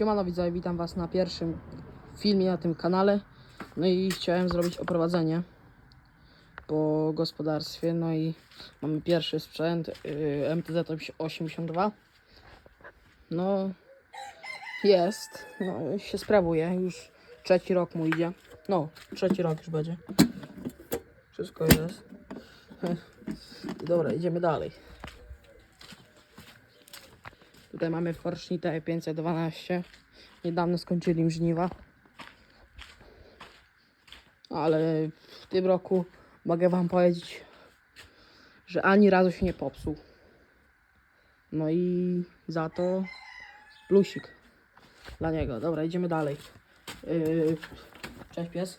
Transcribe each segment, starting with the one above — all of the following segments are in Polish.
Siemano widzowie, witam was na pierwszym filmie na tym kanale. No i chciałem zrobić oprowadzenie po gospodarstwie. No i mamy pierwszy sprzęt yy, MTZ-82. No jest, no się sprawuje, już trzeci rok mu idzie. No, trzeci rok już będzie. Wszystko jest. Dobra, idziemy dalej. Tutaj mamy Forschnitte 512. Niedawno skończyli im żniwa. Ale w tym roku mogę wam powiedzieć, że ani razu się nie popsuł. No i za to plusik dla niego. Dobra, idziemy dalej. Yy, cześć pies.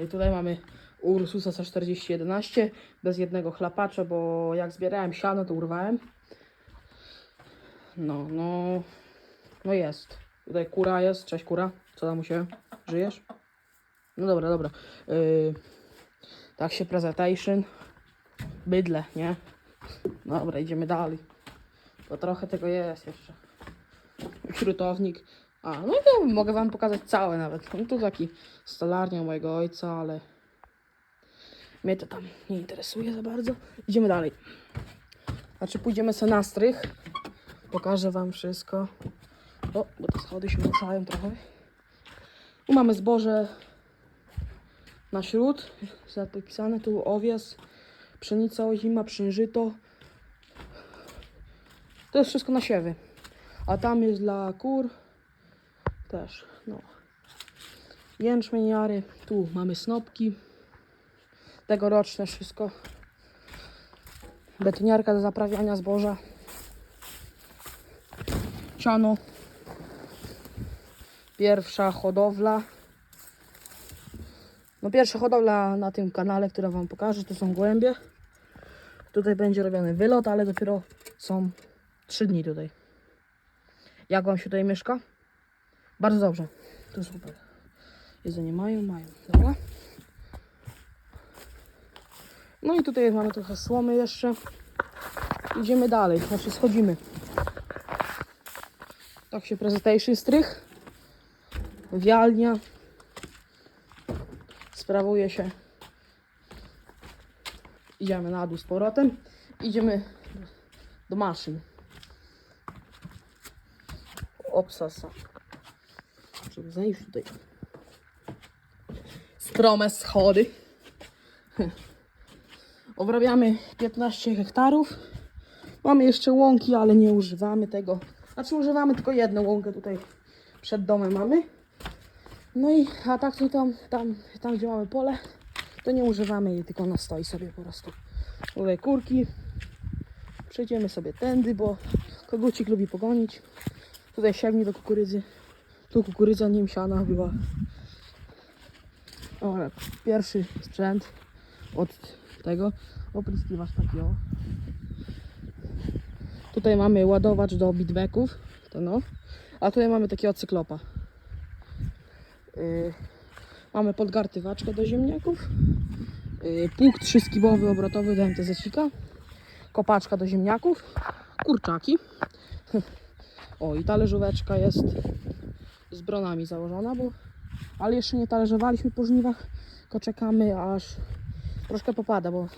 Yy, tutaj mamy Ursusa C4011 bez jednego chlapacza, bo jak zbierałem siano to urwałem. No, no, no jest. Tutaj kura jest. Cześć kura. Co tam u siebie? Żyjesz? No dobra, dobra. Yy, tak się presentation. Bydle, nie? Dobra, idziemy dalej. Bo trochę tego jest jeszcze. Śrutownik. A, no to mogę wam pokazać całe nawet. No tu taki stolarnia mojego ojca, ale mnie to tam nie interesuje za bardzo. Idziemy dalej. Znaczy pójdziemy sobie na strych. Pokażę wam wszystko. O, bo te schody się ruszają trochę. Tu mamy zboże na śród. Zapisane tu owies, pszenica ozima, pszeniżyto. To jest wszystko na siewy. A tam jest dla kur. Też, no. Jęczmień jary. Tu mamy snopki. Tegoroczne wszystko. Betoniarka do zaprawiania zboża Pierwsza hodowla. No pierwsza hodowla na tym kanale, która wam pokażę, to są głębie. Tutaj będzie robiony wylot, ale dopiero są 3 dni tutaj. Jak wam się tutaj mieszka? Bardzo dobrze. To super. Jedzenie mają, mają. Dobra. No i tutaj mamy trochę słomy jeszcze. Idziemy dalej, znaczy schodzimy. Tak się prezentation strych. Wialnia. Sprawuje się. Idziemy na dół z powrotem. Idziemy do maszyn. Obsasa. Żeby zejść tutaj. Strome schody. Obrabiamy 15 hektarów. Mamy jeszcze łąki, ale nie używamy tego. Znaczy używamy tylko jedną łąkę tutaj przed domem mamy. No i a tak to tam, tam, tam gdzie mamy pole, to nie używamy jej, tylko ona stoi sobie po prostu. Tutaj kurki. Przejdziemy sobie tędy, bo kogucik lubi pogonić. Tutaj siewnik do kukurydzy. Tu kukurydza nim siana była. Ale pierwszy sprzęt od tego. Opryskiwacz taki o. Tutaj mamy ładowacz do bitbacków, to no. A tutaj mamy takiego cyklopa. Yy, mamy podgartywaczkę do ziemniaków. Yy, pług trzyskibowy obrotowy do MTZ-cika. Kopaczka do ziemniaków. Kurczaki. O i talerzóweczka jest z bronami założona, bo ale jeszcze nie talerzowaliśmy po żniwach, tylko czekamy aż troszkę popada, bo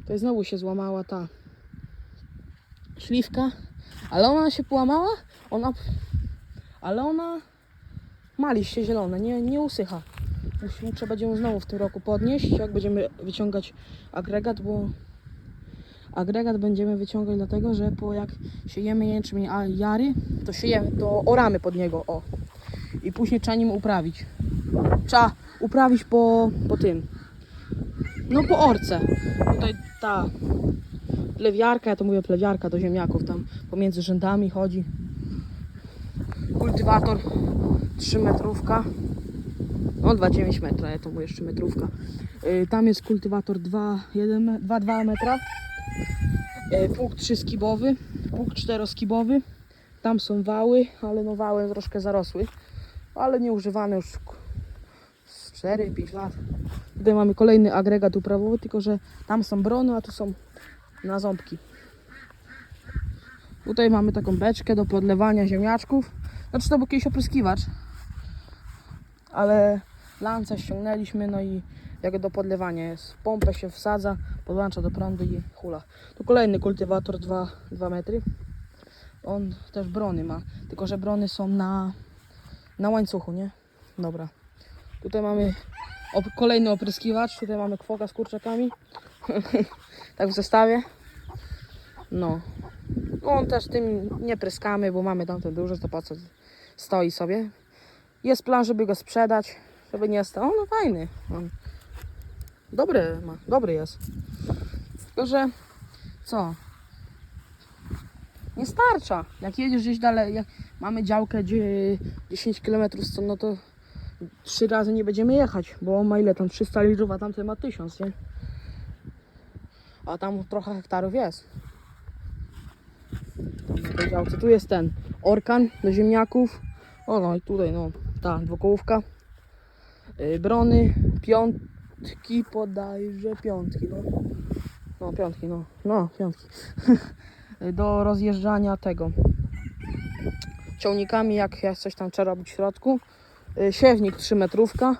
tutaj znowu się złamała ta śliwka, ale ona się połamała, ona, ale ona ma liście zielone, nie, nie usycha. Musimy, trzeba będzie ją znowu w tym roku podnieść, jak będziemy wyciągać agregat, bo agregat będziemy wyciągać dlatego, że po jak siejemy jęczmień a jary, to siejemy, to oramy pod niego, o. I później trzeba nim uprawić. Trzeba uprawić po, po tym. No po orce. Tutaj ta plewiarka, ja to mówię plewiarka do ziemniaków, tam pomiędzy rzędami chodzi. Kultywator 3 metrówka. No 2,9 metra, ja to mówię jeszcze metrówka. Y, Tam jest kultywator 2,2 metra. Y, Pług 3 skibowy, pług 4 skibowy. Tam są wały, ale no wały troszkę zarosły. Ale nie używane już z 4-5 lat. Tutaj mamy kolejny agregat uprawowy, tylko że tam są brony, a tu są na ząbki. Tutaj mamy taką beczkę do podlewania ziemniaczków. Znaczy to był kiedyś opryskiwacz. Ale lance ściągnęliśmy, no i jak do podlewania jest. Pompę się wsadza, podłącza do prądu i hula. Tu kolejny kultywator 2, 2 metry. On też brony ma, tylko że brony są na, na łańcuchu, nie? Dobra. Tutaj mamy op kolejny opryskiwacz, tutaj mamy kwoka z kurczakami. tak w zestawie. No. On też tym nie pryskamy, bo mamy tamten duży, to po co stoi sobie. Jest plan, żeby go sprzedać, żeby nie stał. No fajny. On dobry ma, dobry jest. Tylko, że co? Nie starcza. Jak jedziesz gdzieś dalej, jak mamy działkę gdzie 10 km stąd, no to trzy razy nie będziemy jechać, bo on ma ile tam 300 litrów, a tamten ma 1000, nie? A tam trochę hektarów jest. Tej. Tu jest ten orkan do ziemniaków. O no i tutaj no, ta dwukołówka. Yy, brony, piątki podajże, piątki no. No piątki, no, no piątki. do rozjeżdżania tego ciągnikami, jak, jak coś tam trzeba robić w środku. Y, Siewnik 3 metrówka.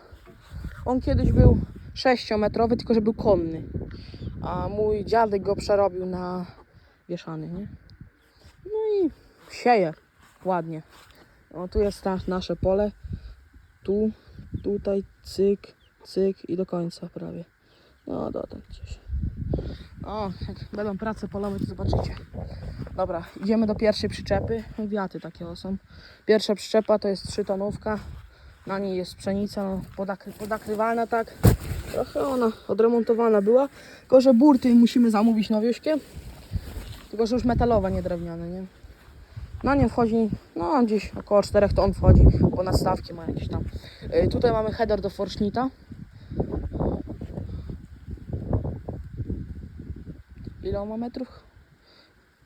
On kiedyś był 6-metrowy, tylko że był konny. A mój dziadek go przerobił na wieszany, nie? No i sieje ładnie. O, tu jest ta, nasze pole. Tu, tutaj, cyk, cyk i do końca prawie. No, dotąd gdzieś. O, jak będą prace polowe, to zobaczycie. Dobra, idziemy do pierwszej przyczepy. Wiaty takie są. Pierwsza przyczepa to jest 3 tonówka. Na niej jest pszenica no, podakry, tak. Trochę ona odremontowana była. Tylko, że burty musimy zamówić nowiuśkie. Tylko, że już metalowe, nie drewniane, nie? Na nie wchodzi, no gdzieś około 4 ton wchodzi, bo nastawki ma jakieś tam. Yy, tutaj mamy header do forsznika. Ile on ma metrów?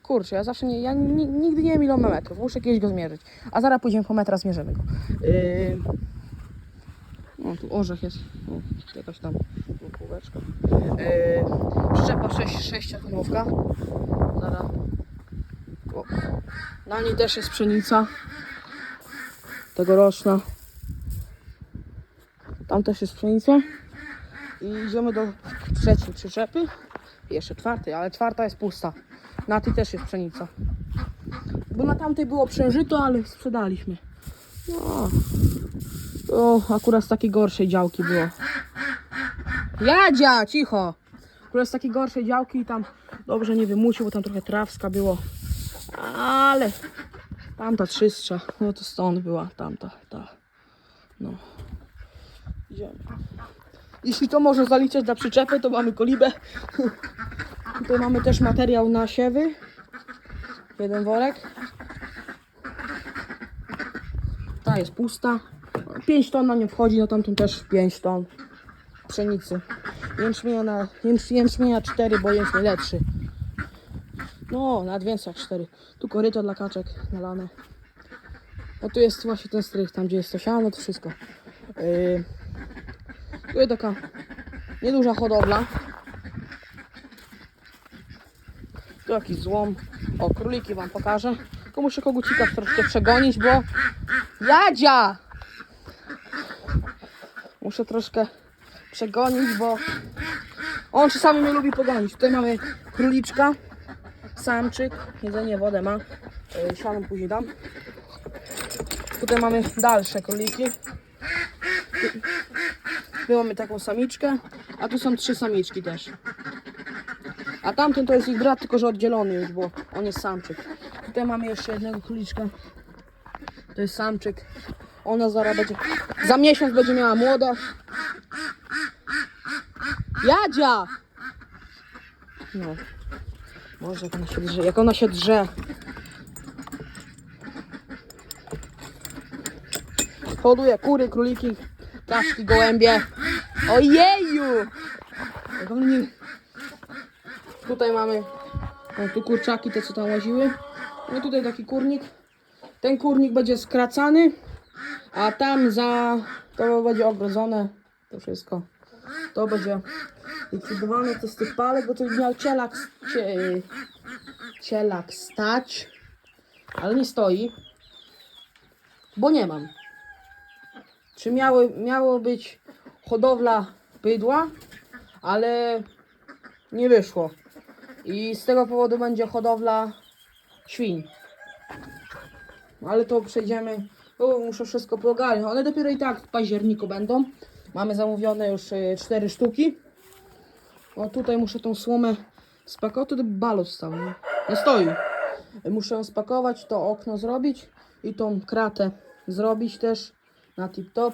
Kurczę, ja zawsze nie, ja ni- nigdy nie wiem ile on ma metrów, muszę kiedyś go zmierzyć. A zaraz pójdziemy po metra, zmierzymy go. Yy... O, tu orzech jest, o, jakaś tam kółeczka. Yy... Przyczepa 6, 6 tonówka. Zaraz. O. Na niej też jest pszenica. Tegoroczna. Tam też jest pszenica. I idziemy do trzeciej przyczepy. Jeszcze czwartej, ale czwarta jest pusta. Na tej też jest pszenica. Bo na tamtej było przężyto, ale sprzedaliśmy. No. O, akurat z takiej gorszej działki było. Jadzia, cicho! Akurat z takiej gorszej działki tam dobrze nie wymusił, bo tam trochę trawska było. Ale tamta trzystsza, no to stąd była tamta, ta. No. Idziemy. Jeśli to można zaliczać dla przyczepy, to mamy kolibę. Tutaj mamy też materiał na siewy. Jeden worek. Ta jest pusta. 5 ton na nie wchodzi, no tamtą też 5 ton pszenicy. Jęczmienia na jęcz, jęczmienia 4, bo jęczmień lepszy. No, nawet więcej jak 4. Tu koryto dla kaczek nalane. No tu jest właśnie ten strych, tam gdzie jest to siano, to wszystko. Yy, tu jest taka nieduża hodowla. Tu jakiś złom. O, króliki wam pokażę. Tylko muszę kogucika troszkę przegonić, bo... Jadzia! Muszę troszkę przegonić, bo... On czasami mnie lubi pogonić. Tutaj mamy króliczka, samczyk, jedzenie, wodę ma. Yy, Siano później dam. Tutaj mamy dalsze króliki. Tu mamy taką samiczkę, a tu są trzy samiczki też. A tamten to jest ich brat, tylko że oddzielony już, bo on jest samczyk. Tutaj mamy jeszcze jednego króliczka. To jest samczyk. Ona zaraz będzie. Za miesiąc będzie miała młoda. Jadzia! No. Może jak ona się drze. Jak ona się drze. Hoduje kury, króliki, kaczki, gołębie. Ojeju! Tutaj mamy o, tu kurczaki, te co tam łaziły. No tutaj taki kurnik. Ten kurnik będzie skracany, a tam za to będzie ogrodzone to wszystko. To będzie likwidowane to z tych palek, bo to miał cielak, cie, cielak stać, ale nie stoi. bo nie mam. Czy miały, miało być hodowla bydła, ale nie wyszło. I z tego powodu będzie hodowla świń. Ale to przejdziemy. Muszę wszystko pogarnąć. One dopiero i tak w październiku będą. Mamy zamówione już y, cztery sztuki. O, tutaj muszę tą słomę spakować. Tutaj balot stał, nie? Nie stoi. Muszę ją spakować, to okno zrobić i tą kratę zrobić też na tip-top.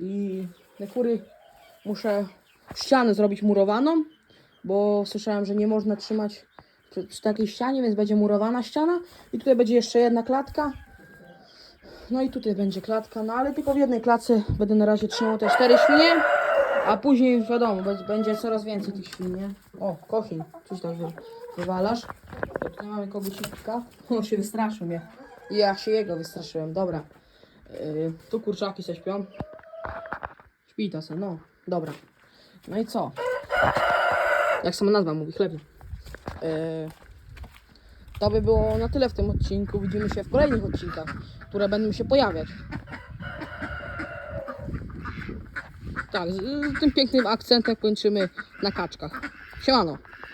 I te kury muszę ścianę zrobić murowaną, bo słyszałem, że nie można trzymać przy takiej ścianie, więc będzie murowana ściana. I tutaj będzie jeszcze jedna klatka. No i tutaj będzie klatka, no ale tylko w jednej klatce będę na razie trzymał te cztery świnie, a później wiadomo, be- będzie coraz więcej tych świn, nie? O, kochin, coś wy, wywalasz. Tutaj mamy kogucika, on się wystraszył mnie. Ja się jego wystraszyłem, dobra. Yy, tu kurczaki se śpią. Śpi ta se, no, dobra. No i co? Jak sama nazwa mówi, chleb. Yy, to by było na tyle w tym odcinku. Widzimy się w kolejnych odcinkach, które będą się pojawiać. Tak, z, z tym pięknym akcentem kończymy na kaczkach. Siemano.